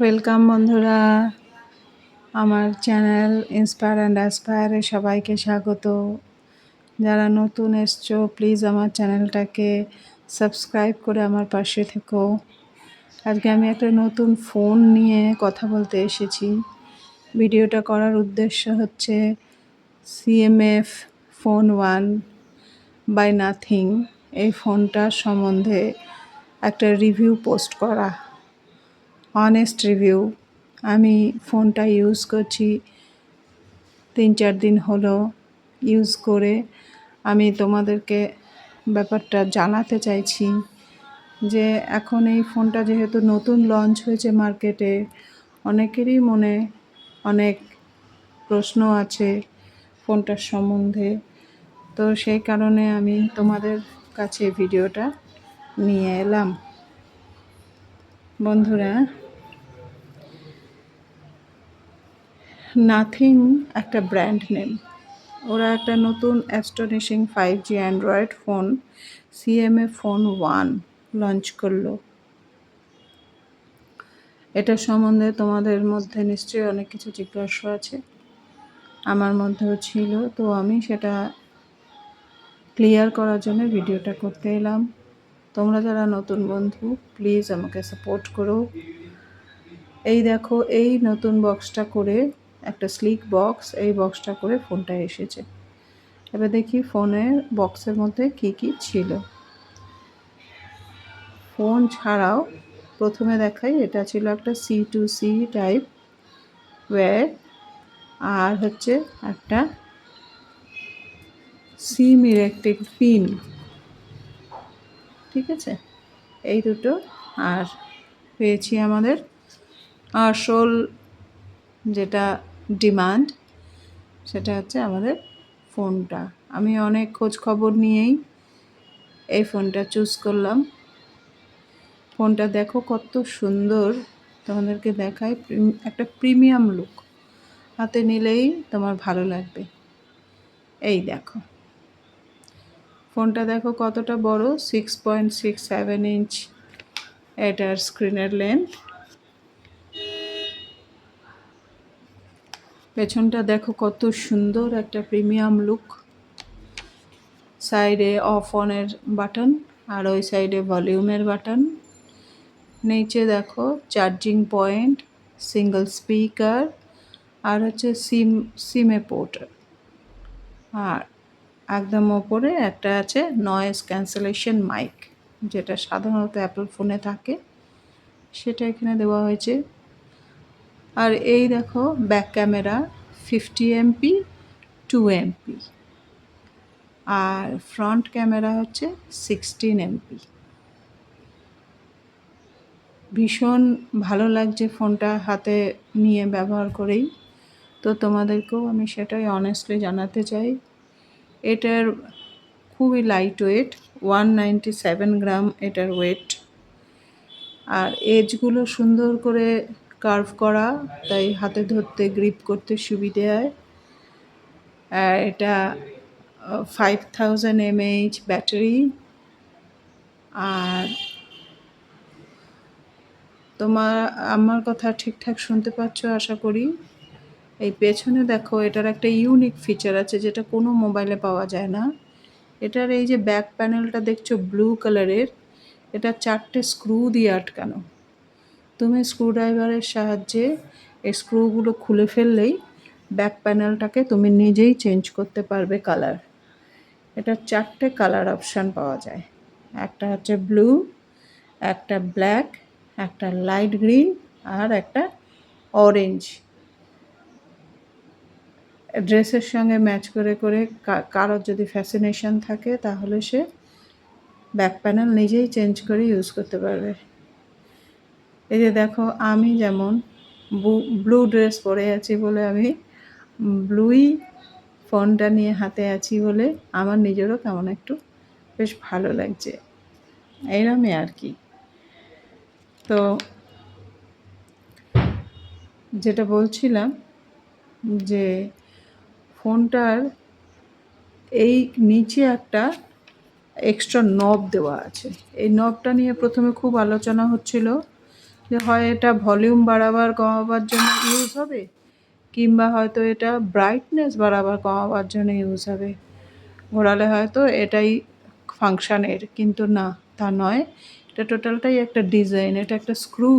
Welcome বন্ধুরা। আমার channel inspire and অ্যাসপায়ারে সবাইকে স্বাগত। যারা নতুন এসছো প্লিজ আমার চ্যানেলটাকে সাবস্ক্রাইব করে আমার পাশে থেকো। আজকে আমি একটা নতুন ফোন নিয়ে কথা বলতে এসেছি। ভিডিওটা করার উদ্দেশ্য হচ্ছে CMF phone one by nothing এই ফোনটার সম্বন্ধে একটা রিভিউ পোস্ট করা। অনেস্ট রিভিউ আমি ফোনটা ইউজ করছি। তিন চার দিন হলো ইউজ করে। আমি তোমাদেরকে ব্যাপারটা জানাতে চাইছি যে এখন এই ফোনটা যেহেতু নতুন লঞ্চ হয়েছে মার্কেটে অনেকেরই মনে অনেক প্রশ্ন আছে ফোনটার সম্বন্ধে। তো সেই কারণে আমি তোমাদের কাছে ভিডিওটা নিয়ে এলাম। বন্ধুরা নাথিং একটা ব্র্যান্ড নেম ওরা একটা নতুন astonishing five G android phone CMF phone one launch করল। এটা সম্বন্ধে তোমাদের মধ্যে নিশ্চয়ই অনেক কিছু জিজ্ঞাসা আছে। আমার মধ্যেও ছিল, তো আমি সেটা ক্লিয়ার করার জন্য ভিডিওটা করতে এলাম। তোমরা যারা নতুন বন্ধু প্লিজ আমাকে সাপোর্ট করো। এই দেখো, এই নতুন বক্সটা করে একটা স্লিক বক্স এই বক্সটা করে ফোনটা এসেছে। এবার দেখি ফোনের বক্সের মধ্যে কি কি ছিল। ফোন ছাড়াও প্রথমে দেখাই, এটা ছিল একটা C to C type wire আর হচ্ছে একটা সিম ইলেকট্রিক পিন ঠিক আছে? এই দুটো। আর পেয়েছি আমাদের আসল যেটা ডিমান্ড, সেটা হচ্ছে আমাদের ফোনটা। আমি অনেক খোঁজ খবর নিয়েই এই ফোনটা চুজ করলাম। ফোনটা দেখো কত সুন্দর। তোমাদেরকে দেখায় একটা প্রিমিয়াম লুক। হাতে নিলেই তোমার ভালো লাগবে। এই দেখো। ফোনটা দেখো কতটা বড়? Six point six seven inch এটার স্ক্রিনের লেন্থ পেছনটা দেখো কত সুন্দর একটা প্রিমিয়াম লুক। সাইডে অফ অনের বাটন আর ওই সাইডে ভলিউমের বাটন। নিচে দেখো চার্জিং পয়েন্ট, সিঙ্গল স্পিকার আর হচ্ছে সিম, সিমে পোর্ট আর একদম ওপরে একটা আছে নয়েজ ক্যান্সেলেশন মাইক যেটা সাধারণত অ্যাপল ফোনে থাকে। সেটা এখানে দেওয়া হয়েছে। আর এই দেখো back camera fifty MP two MP আর ফ্রন্ট ক্যামেরা হচ্ছে সিক্সটিন এমপি ভীষণ ভালো লাগছে ফোনটা হাতে নিয়ে ব্যবহার করেই। তো তোমাদেরকেও আমি সেটাই অনেস্টলি জানাতে চাই। এটার খুবই light weight one ninety seven gram এটার ওয়েট আর এজগুলো সুন্দর করে কার্ভ করা, তাই হাতে ধরতে গ্রিপ করতে সুবিধে হয়। আর এটা ফাইভ থাউজেন্ড এমএইচ ব্যাটারি আর তোমার, আমার কথা ঠিকঠাক শুনতে পাচ্ছ, আশা করি? এই পেছনে দেখো, এটার একটা ইউনিক ফিচার আছে, যেটা কোনো মোবাইলে পাওয়া যায় না। এটার এই যে ব্যাক প্যানেলটা দেখছ ব্লু কালারের এটা চারটে স্ক্রু দিয়ে আটকানো। তুমি স্ক্রুড্রাইভারের সাহায্যে এই স্ক্রুগুলো খুলে ফেললেই ব্যাক প্যানেলটাকে তুমি নিজেই চেঞ্জ করতে পারবে কালার এটা চারটে কালার অপশান পাওয়া যায়। একটা হচ্ছে ব্লু একটা ব্ল্যাক একটা লাইট গ্রিন আর একটা অরেঞ্জ ড্রেসের সঙ্গে ম্যাচ করে করে কারোর যদি ফ্যাসিনেশন থাকে তাহলে সে ব্যাক প্যানেল নিজেই চেঞ্জ করে ইউজ করতে পারবে। এই যে দেখো, আমি যেমন ব্লু ড্রেস পরে আছি বলে আমি ব্লুই ফোনটা নিয়ে হাতে আছি বলে আমার নিজেরও কেমন একটু বেশ ভালো লাগছে। এইরকমই আর কি। তো যেটা বলছিলাম যে ফোনটার এই নিচে একটা এক্সট্রা নব দেওয়া আছে। এই নবটা নিয়ে প্রথমে খুব আলোচনা হচ্ছিল যে হয় এটা ভলিউম বাড়াবার, কমাবার জন্য ইউজ হবে, কিংবা হয়তো এটা ব্রাইটনেস বাড়াবার, কমাবার জন্য ইউজ হবে। ঘোরালে হয়তো এটাই ফাংশানের কিন্তু না, তা নয়। এটা টোটালটাই একটা ডিজাইন এটা একটা স্ক্রু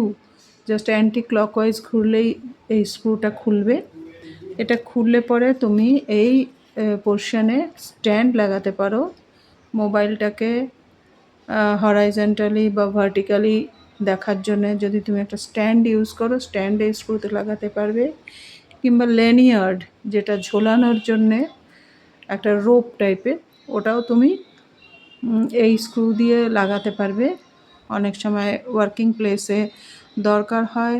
জাস্ট অ্যান্টি ক্লকওয়াইজ ঘুরলেই এই স্ক্রুটা খুলবে। এটা খুললে পরে তুমি এই পোর্শনে স্ট্যান্ড লাগাতে পারো। মোবাইলটাকে হরাইজেন্টালি বা ভার্টিক্যালি দেখার জন্য যদি তুমি একটা স্ট্যান্ড ইউজ করো, স্ট্যান্ড স্ক্রুতে লাগাতে পারবে। কিংবা লেনিয়ার্ড, যেটা ঝোলানোর জন্যে একটা রোপ টাইপের ওটাও তুমি এই স্ক্রু দিয়ে লাগাতে পারবে। অনেক সময় ওয়ার্কিং প্লেসে দরকার হয়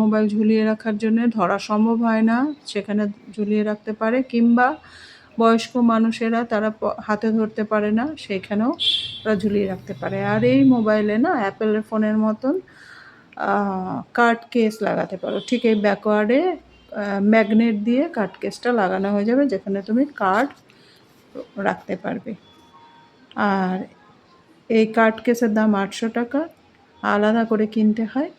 মোবাইল ঝুলিয়ে রাখার জন্য, ধরা সম্ভব হয় না, সেখানে ঝুলিয়ে রাখতে পারে। কিংবা বয়স্ক মানুষেরা তারা হাতে ধরতে পারে না, সেখানেও তারা ঝুলিয়ে রাখতে পারে। আর এই মোবাইলে না, অ্যাপেলের ফোনের মতন কার্ড কেস লাগাতে পারো। ঠিক এই ব্যাকওয়ার্ডে ম্যাগনেট দিয়ে কার্ড কেসটা লাগানো হয়ে যাবে, যেখানে তুমি কার্ড রাখতে পারবে। আর এই কার্ড কেসের দাম আটশো টাকা, আলাদা করে কিনতে হয়।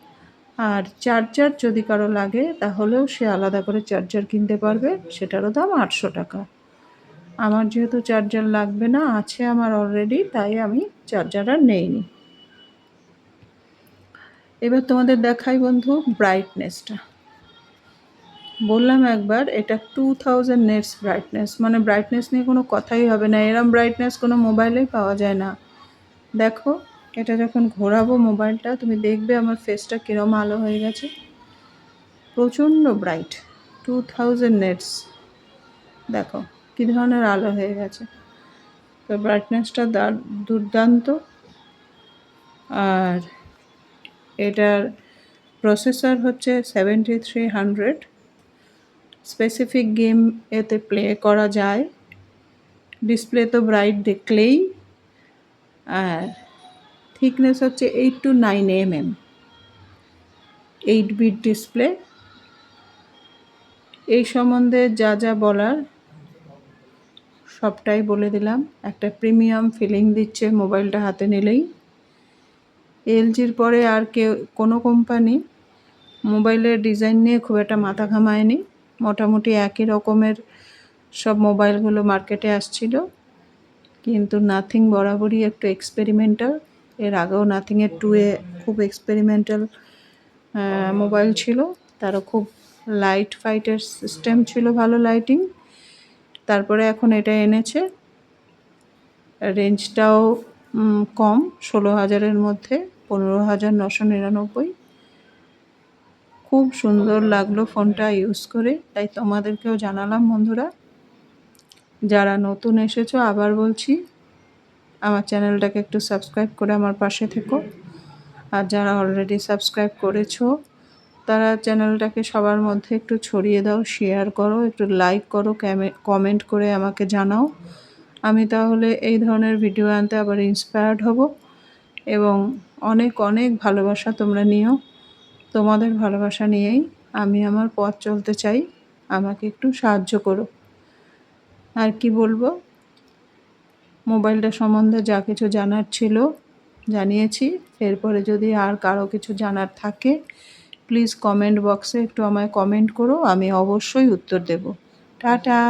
আর চার্জার যদি কারও লাগে, তাহলেও সে আলাদা করে চার্জার কিনতে পারবে, সেটারও দাম আটশো টাকা। আমার যেহেতু চার্জার লাগবে না, আছে আমার অলরেডি তাই আমি চার্জার আর নেইনি। এবার তোমাদের দেখাই বন্ধু ব্রাইটনেসটা বললাম একবার, এটা টু থাউজেন্ড নেটস ব্রাইটনেস মানে ব্রাইটনেস নিয়ে কোনো কথাই হবে না। এরম ব্রাইটনেস কোনো মোবাইলেই পাওয়া যায় না। দেখো, এটা যখন ঘোরাবো মোবাইলটা তুমি দেখবে আমার ফেসটা কীরম আলো হয়ে গেছে। প্রচণ্ড ব্রাইট টু থাউজেন্ড নেটস দেখো। কী ধরনের আলো হয়ে গেছে? তো ব্রাইটনেসটা দুর্দান্ত। আর এটার প্রসেসর হচ্ছে seventy three hundred specific game এতে প্লে করা যায়। ডিসপ্লে তো ব্রাইট দেখলেই। আর থিকনেস হচ্ছে eight two nine M M eight bit display এই সম্বন্ধে যা যা বলার সবটাই বলে দিলাম। একটা প্রিমিয়াম ফিলিং দিচ্ছে মোবাইলটা হাতে নিলেই। এলজির পরে আর কেউ, কোনো কোম্পানি মোবাইলের ডিজাইন নিয়ে খুব একটা মাথা ঘামায়নি। মোটামুটি একই রকমের সব মোবাইলগুলো মার্কেটে আসছিল। কিন্তু নাথিং বরাবরই একটু এক্সপেরিমেন্টাল এর আগেও নাথিংয়ের টুয়ে খুব এক্সপেরিমেন্টাল মোবাইল ছিল। তারও খুব লাইট ফাইটের সিস্টেম ছিল ভালো লাইটিং তারপরে এখন এটা এনেছে। রেঞ্জটাও কম, ষোলো হাজারের মধ্যে, পনেরো হাজার নশো নিরানব্বই। খুব সুন্দর লাগল ফোনটা ইউজ করে। তাই তোমাদেরকেও জানালাম বন্ধুরা। যারা নতুন এসেছ, আবার বলছি, আমার চ্যানেলটাকে একটু সাবস্ক্রাইব করে আমার পাশে থেকো। আর যারা অলরেডি সাবস্ক্রাইব করেছ তারা চ্যানেলটাকে সবার মধ্যে একটু ছড়িয়ে দাও শেয়ার করো, একটু লাইক করো কমেন্ট করে আমাকে জানাও। আমি তাহলে এই ধরনের ভিডিও আনতে আবার ইন্সপায়ার্ড হব এবং অনেক অনেক ভালোবাসা তোমরা নিও। তোমাদের ভালোবাসা নিয়েই আমি আমার পথ চলতে চাই। আমাকে একটু সাহায্য করো। আর কি বলব? মোবাইলটা সম্বন্ধে যা কিছু জানার ছিল জানিয়েছি। এরপরে যদি আর কারও কিছু জানার থাকে প্লিজ কমেন্ট বক্সে একটু আমায় কমেন্ট করো আমি অবশ্যই উত্তর দেব। টাটা!